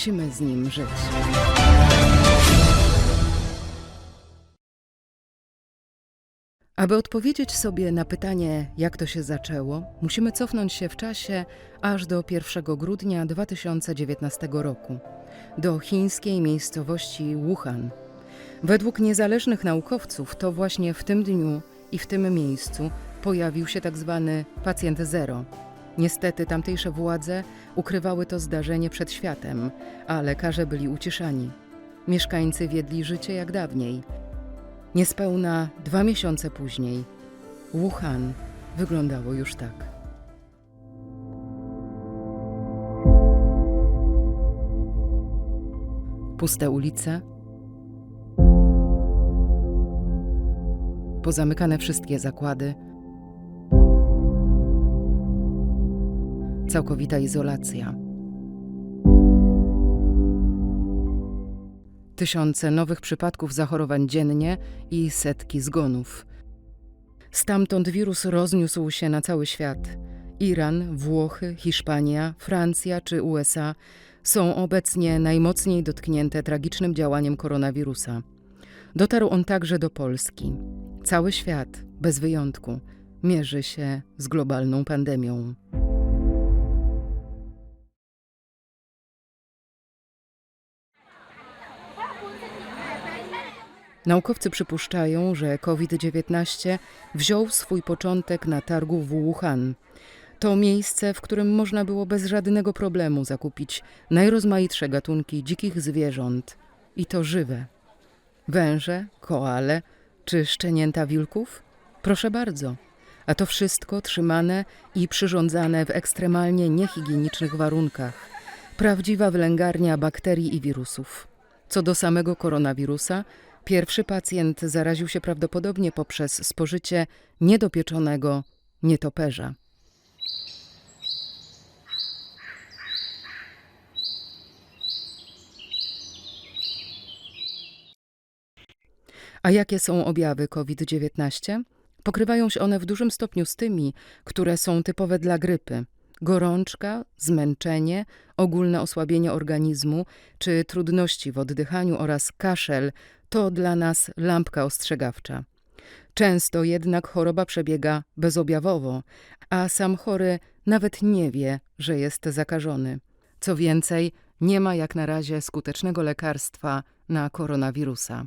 Musimy z nim żyć. Aby odpowiedzieć sobie na pytanie, jak to się zaczęło, musimy cofnąć się w czasie aż do 1 grudnia 2019 roku, do chińskiej miejscowości Wuhan. Według niezależnych naukowców to właśnie w tym dniu i w tym miejscu pojawił się tak zwany pacjent zero. Niestety tamtejsze władze ukrywały to zdarzenie przed światem, a lekarze byli uciszani. Mieszkańcy wiedli życie jak dawniej. Niespełna dwa miesiące później Wuhan wyglądało już tak. Puste ulice, pozamykane wszystkie zakłady, całkowita izolacja. Tysiące nowych przypadków zachorowań dziennie i setki zgonów. Stamtąd wirus rozniósł się na cały świat. Iran, Włochy, Hiszpania, Francja czy USA są obecnie najmocniej dotknięte tragicznym działaniem koronawirusa. Dotarł on także do Polski. Cały świat, bez wyjątku, mierzy się z globalną pandemią. Naukowcy przypuszczają, że COVID-19 wziął swój początek na targu w Wuhan. To miejsce, w którym można było bez żadnego problemu zakupić najrozmaitsze gatunki dzikich zwierząt i to żywe. Węże, koale czy szczenięta wilków? Proszę bardzo. A to wszystko trzymane i przyrządzane w ekstremalnie niehigienicznych warunkach. Prawdziwa wylęgarnia bakterii i wirusów. Co do samego koronawirusa, pierwszy pacjent zaraził się prawdopodobnie poprzez spożycie niedopieczonego nietoperza. A jakie są objawy COVID-19? Pokrywają się one w dużym stopniu z tymi, które są typowe dla grypy. Gorączka, zmęczenie, ogólne osłabienie organizmu czy trudności w oddychaniu oraz kaszel to dla nas lampka ostrzegawcza. Często jednak choroba przebiega bezobjawowo, a sam chory nawet nie wie, że jest zakażony. Co więcej, nie ma jak na razie skutecznego lekarstwa na koronawirusa.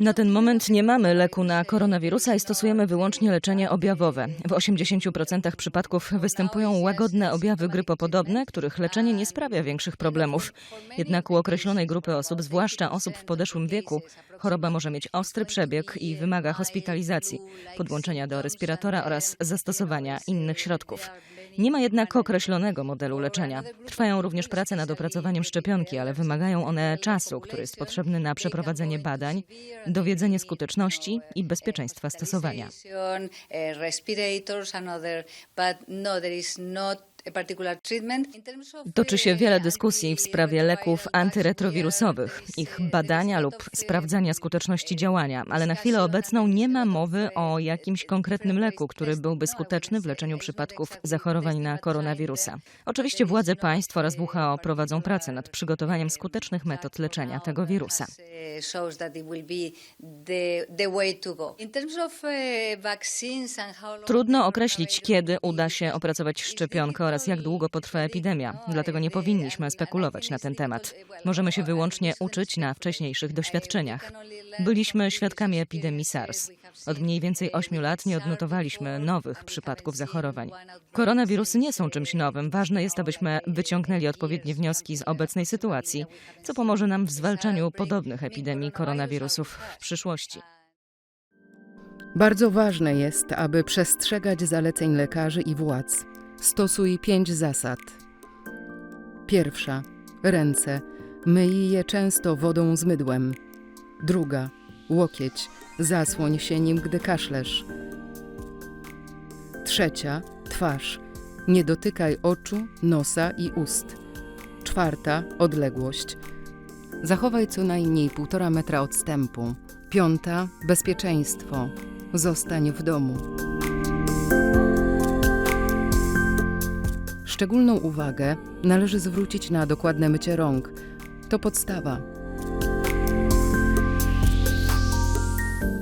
Na ten moment nie mamy leku na koronawirusa i stosujemy wyłącznie leczenie objawowe. W 80% przypadków występują łagodne objawy grypopodobne, których leczenie nie sprawia większych problemów. Jednak u określonej grupy osób, zwłaszcza osób w podeszłym wieku, choroba może mieć ostry przebieg i wymaga hospitalizacji, podłączenia do respiratora oraz zastosowania innych środków. Nie ma jednak określonego modelu leczenia. Trwają również prace nad opracowaniem szczepionki, ale wymagają one czasu, który jest potrzebny na przeprowadzenie badań, dowiedzenie skuteczności i bezpieczeństwa stosowania. Toczy się wiele dyskusji w sprawie leków antyretrowirusowych, ich badania lub sprawdzania skuteczności działania, ale na chwilę obecną nie ma mowy o jakimś konkretnym leku, który byłby skuteczny w leczeniu przypadków zachorowań na koronawirusa. Oczywiście władze państw oraz WHO prowadzą pracę nad przygotowaniem skutecznych metod leczenia tego wirusa. Trudno określić, kiedy uda się opracować szczepionkę oraz jak długo potrwa epidemia, dlatego nie powinniśmy spekulować na ten temat. Możemy się wyłącznie uczyć na wcześniejszych doświadczeniach. Byliśmy świadkami epidemii SARS. Od mniej więcej 8 lat nie odnotowaliśmy nowych przypadków zachorowań. Koronawirusy nie są czymś nowym. Ważne jest, abyśmy wyciągnęli odpowiednie wnioski z obecnej sytuacji, co pomoże nam w zwalczaniu podobnych epidemii koronawirusów w przyszłości. Bardzo ważne jest, aby przestrzegać zaleceń lekarzy i władz. Stosuj pięć zasad. Pierwsza. Ręce. Myj je często wodą z mydłem. Druga. Łokieć. Zasłoń się nim, gdy kaszlesz. Trzecia. Twarz. Nie dotykaj oczu, nosa i ust. Czwarta. Odległość. Zachowaj co najmniej półtora metra odstępu. Piąta. Bezpieczeństwo. Zostań w domu. Szczególną uwagę należy zwrócić na dokładne mycie rąk. To podstawa.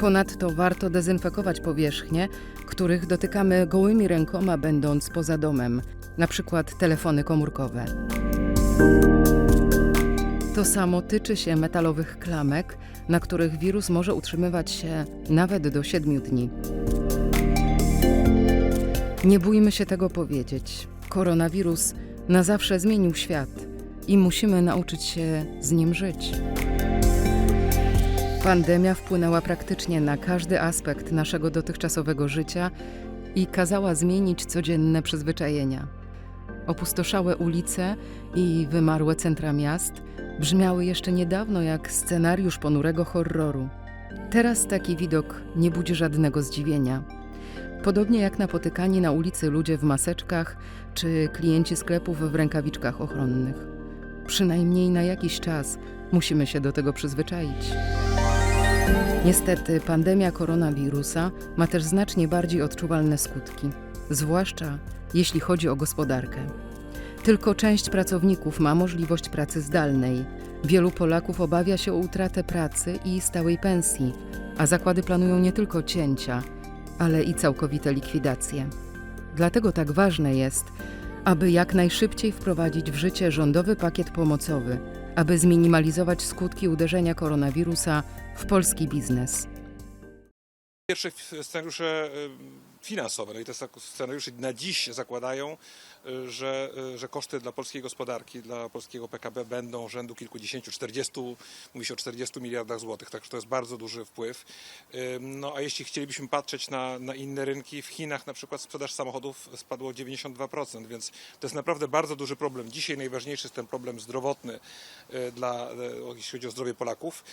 Ponadto warto dezynfekować powierzchnie, których dotykamy gołymi rękoma, będąc poza domem, na przykład telefony komórkowe. To samo tyczy się metalowych klamek, na których wirus może utrzymywać się nawet do 7 dni. Nie bójmy się tego powiedzieć. Koronawirus na zawsze zmienił świat i musimy nauczyć się z nim żyć. Pandemia wpłynęła praktycznie na każdy aspekt naszego dotychczasowego życia i kazała zmienić codzienne przyzwyczajenia. Opustoszałe ulice i wymarłe centra miast brzmiały jeszcze niedawno jak scenariusz ponurego horroru. Teraz taki widok nie budzi żadnego zdziwienia. Podobnie jak napotykani na ulicy ludzie w maseczkach czy klienci sklepów w rękawiczkach ochronnych. Przynajmniej na jakiś czas musimy się do tego przyzwyczaić. Niestety, pandemia koronawirusa ma też znacznie bardziej odczuwalne skutki, zwłaszcza jeśli chodzi o gospodarkę. Tylko część pracowników ma możliwość pracy zdalnej. Wielu Polaków obawia się o utratę pracy i stałej pensji, a zakłady planują nie tylko cięcia, ale i całkowite likwidacje. Dlatego tak ważne jest, aby jak najszybciej wprowadzić w życie rządowy pakiet pomocowy, aby zminimalizować skutki uderzenia koronawirusa w polski biznes. Pierwsze scenariusze finansowe, no i te scenariusze na dziś zakładają, y, że, y, że koszty dla polskiej gospodarki, dla polskiego PKB będą rzędu kilkudziesięciu, 40, mówi się o 40 miliardach złotych, także to jest bardzo duży wpływ. No a jeśli chcielibyśmy patrzeć na, na inne rynki, w Chinach na przykład sprzedaż samochodów spadło o 92%, więc to jest naprawdę bardzo duży problem. Dzisiaj najważniejszy jest ten problem zdrowotny dla, jeśli chodzi o zdrowie Polaków.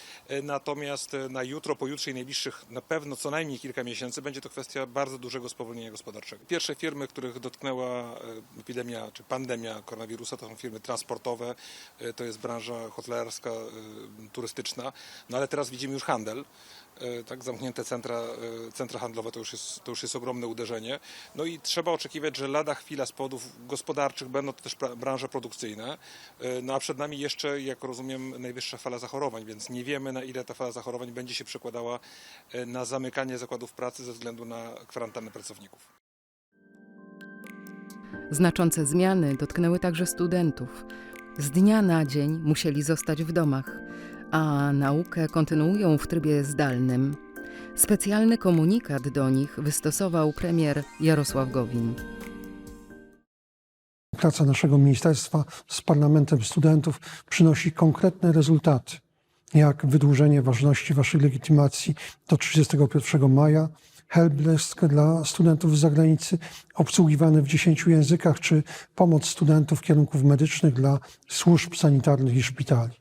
Natomiast na jutro, pojutrze i najbliższych na pewno co najmniej kilka miesięcy będzie to kwestia bardzo dużego spowolnienia gospodarczego. Pierwsze firmy, których dotknęła epidemia czy pandemia koronawirusa, to są firmy transportowe, to jest branża hotelarska, turystyczna, no ale teraz widzimy już handel. Tak, zamknięte centra, centra handlowe to już, jest, to już jest ogromne uderzenie. No i trzeba oczekiwać, że lada chwila z powodów gospodarczych będą to też branże produkcyjne. No a przed nami jeszcze, jak rozumiem, najwyższa fala zachorowań, więc nie wiemy na ile ta fala zachorowań będzie się przekładała na zamykanie zakładów pracy ze względu na kwarantannę pracowników. Znaczące zmiany dotknęły także studentów. Z dnia na dzień musieli zostać w domach, a naukę kontynuują w trybie zdalnym. Specjalny komunikat do nich wystosował premier Jarosław Gowin. Praca naszego ministerstwa z Parlamentem Studentów przynosi konkretne rezultaty, jak wydłużenie ważności waszej legitymacji do 31 maja, helpdesk dla studentów z zagranicy obsługiwany w 10 językach, czy pomoc studentów kierunków medycznych dla służb sanitarnych i szpitali.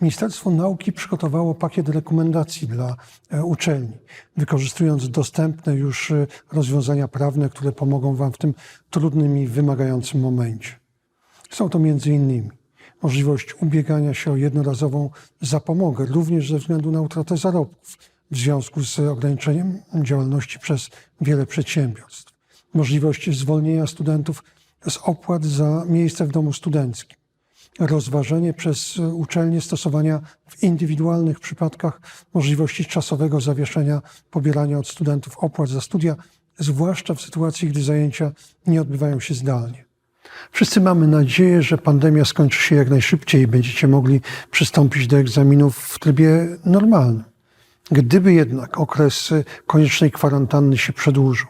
Ministerstwo Nauki przygotowało pakiet rekomendacji dla e, uczelni, wykorzystując dostępne już e, rozwiązania prawne, które pomogą Wam w tym trudnym i wymagającym momencie. Są to między innymi możliwość ubiegania się o jednorazową zapomogę, również ze względu na utratę zarobków w związku z ograniczeniem działalności przez wiele przedsiębiorstw, możliwość zwolnienia studentów z opłat za miejsce w domu studenckim, rozważenie przez uczelnie stosowania w indywidualnych przypadkach możliwości czasowego zawieszenia pobierania od studentów opłat za studia, zwłaszcza w sytuacji, gdy zajęcia nie odbywają się zdalnie. Wszyscy mamy nadzieję, że pandemia skończy się jak najszybciej i będziecie mogli przystąpić do egzaminów w trybie normalnym. Gdyby jednak okres koniecznej kwarantanny się przedłużył,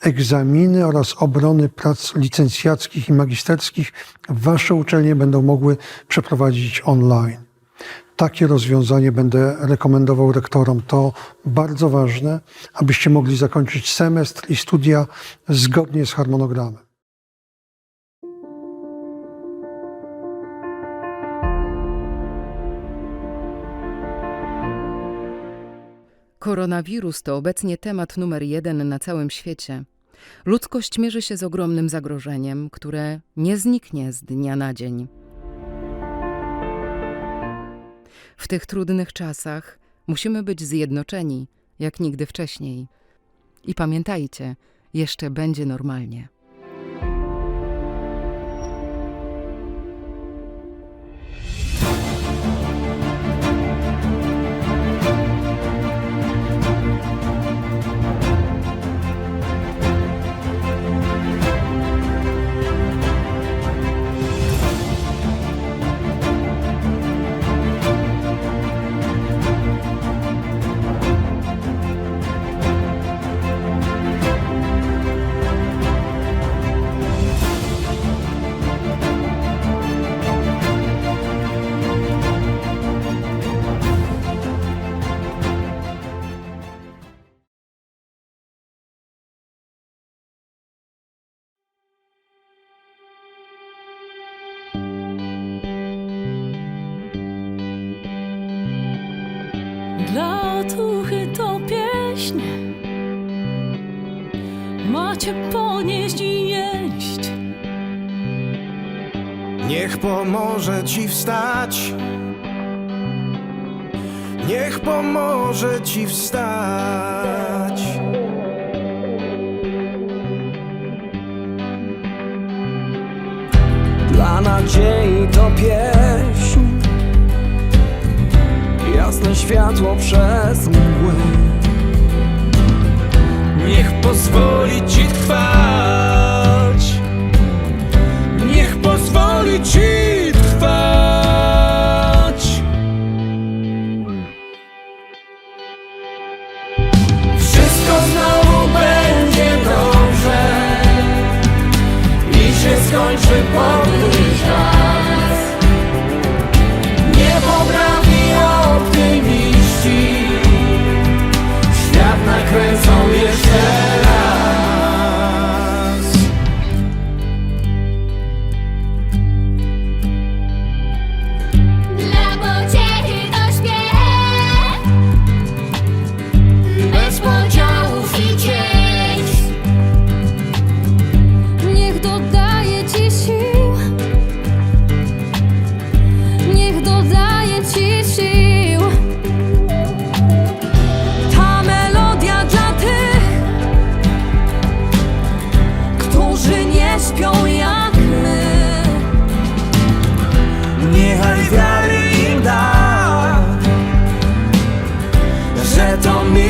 egzaminy oraz obrony prac licencjackich i magisterskich wasze uczelnie będą mogły przeprowadzić online. Takie rozwiązanie będę rekomendował rektorom. To bardzo ważne, abyście mogli zakończyć semestr i studia zgodnie z harmonogramem. Koronawirus to obecnie temat numer jeden na całym świecie. Ludzkość mierzy się z ogromnym zagrożeniem, które nie zniknie z dnia na dzień. W tych trudnych czasach musimy być zjednoczeni jak nigdy wcześniej. I pamiętajcie, jeszcze będzie normalnie. Dla otuchy to pieśń Macie ponieść i jeść Niech pomoże ci wstać. Niech pomoże ci wstać. Dla nadziei światło przez mgły. Niech pozwoli ci trwać. Niech pozwoli ci trwać. Wszystko znowu będzie dobrze i się skończy podły że to